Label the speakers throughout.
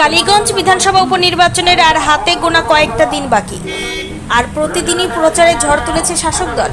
Speaker 1: কালীগঞ্জ বিধানসভা উপনির্বাচনের আর হাতে গোনা কয়েকটা দিন বাকি। আর প্রতিদিনই প্রচারে ঝড় তুলেছে শাসক দল।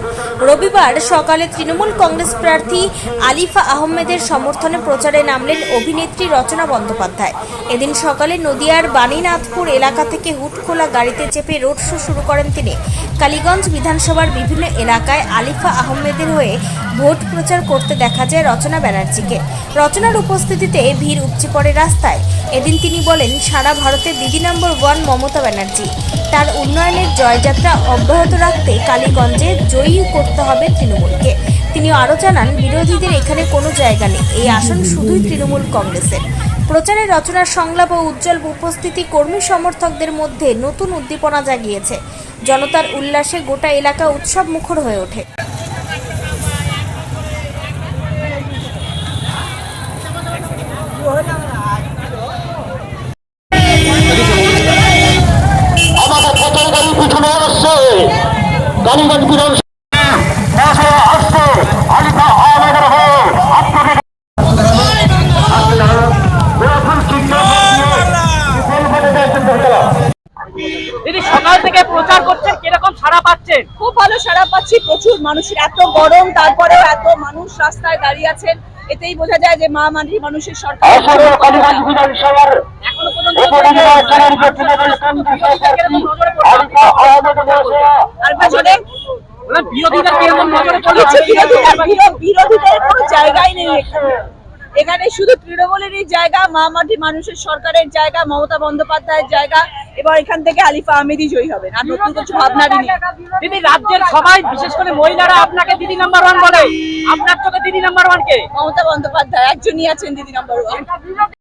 Speaker 1: রবিবার সকালে তৃণমূল কংগ্রেস প্রার্থী আলিফা আহমেদের সমর্থনে প্রচারে নামলেন অভিনেত্রী রচনা বন্দ্যোপাধ্যায়। এদিন সকালে নদিয়ার বাণীনাথপুর এলাকা থেকে হুটখোলা গাড়িতে চেপে রোড শো শুরু করেন তিনি। কালীগঞ্জ বিধানসভার বিভিন্ন এলাকায় আলিফা আহমেদের হয়ে ভোট প্রচার করতে দেখা যায় রচনা ব্যানার্জিকে। রচনার উপস্থিতিতে ভিড় উপচে পড়ে রাস্তায়। এদিন তিনি বলেন, সারা ভারতে দিদি নম্বর ওয়ান মমতা ব্যানার্জি। তার উন্নয়নের জয়যাত্রা অব্যাহত রাখতে কালীগঞ্জে জয়ী করতে হবে তৃণমূলকে। তিনি আরও জানান, বিরোধীদের এখানে কোনো জায়গা নেই। এই আসন শুধুই তৃণমূল কংগ্রেসের। প্রচারে রচনার সংলাপ ও উজ্জ্বল উপস্থিতি কর্মী সমর্থকদের মধ্যে নতুন উদ্দীপনা জাগিয়েছে। জনতার উল্লাসে গোটা এলাকা উৎসব মুখর হয়ে ওঠে।
Speaker 2: বিধানসভা হয়ে
Speaker 3: দিদি সকাল থেকে প্রচার করছেন কীরকম সাড়া পাচ্ছেন?
Speaker 4: খুব ভালো সাড়া পাচ্ছি। প্রচুর মানুষের এত গরম তারপরেও এত মানুষ রাস্তায় দাঁড়িয়ে আছেন। এতেই বোঝা যায় যে মা মাটি মানুষের সরকার। এখনও পর্যন্ত
Speaker 2: উপনির্বাচনের যে তৃণমূল কংগ্রেস প্রার্থী আলিফা আহমেদের হয়ে
Speaker 4: আর পেছনে
Speaker 3: বললাম বিরোধীদের কীরকম নজরে চলে
Speaker 4: কিছু বিরোধীরা বিরোধীদের কোনো জায়গাই নেই এখানে। এখানে শুধু তৃণমূলেরই জায়গা মা মাটি মানুষের সরকারের জায়গা মমতা বন্দ্যোপাধ্যায়ের জায়গা এবার এখান থেকে আলিফা আহমেদই জয়ী হবেন আর নতুন কিছু ভাবনারই নেই।
Speaker 3: দিদি রাজ্যের সবাই বিশেষ করে মহিলারা আপনাকে দিদি নাম্বার ওয়ান বলে। আপনার চোখে দিদি নাম্বার ওয়ান কে?
Speaker 4: মমতা বন্দ্যোপাধ্যায় একজনই আছেন দিদি নম্বর ওয়ান।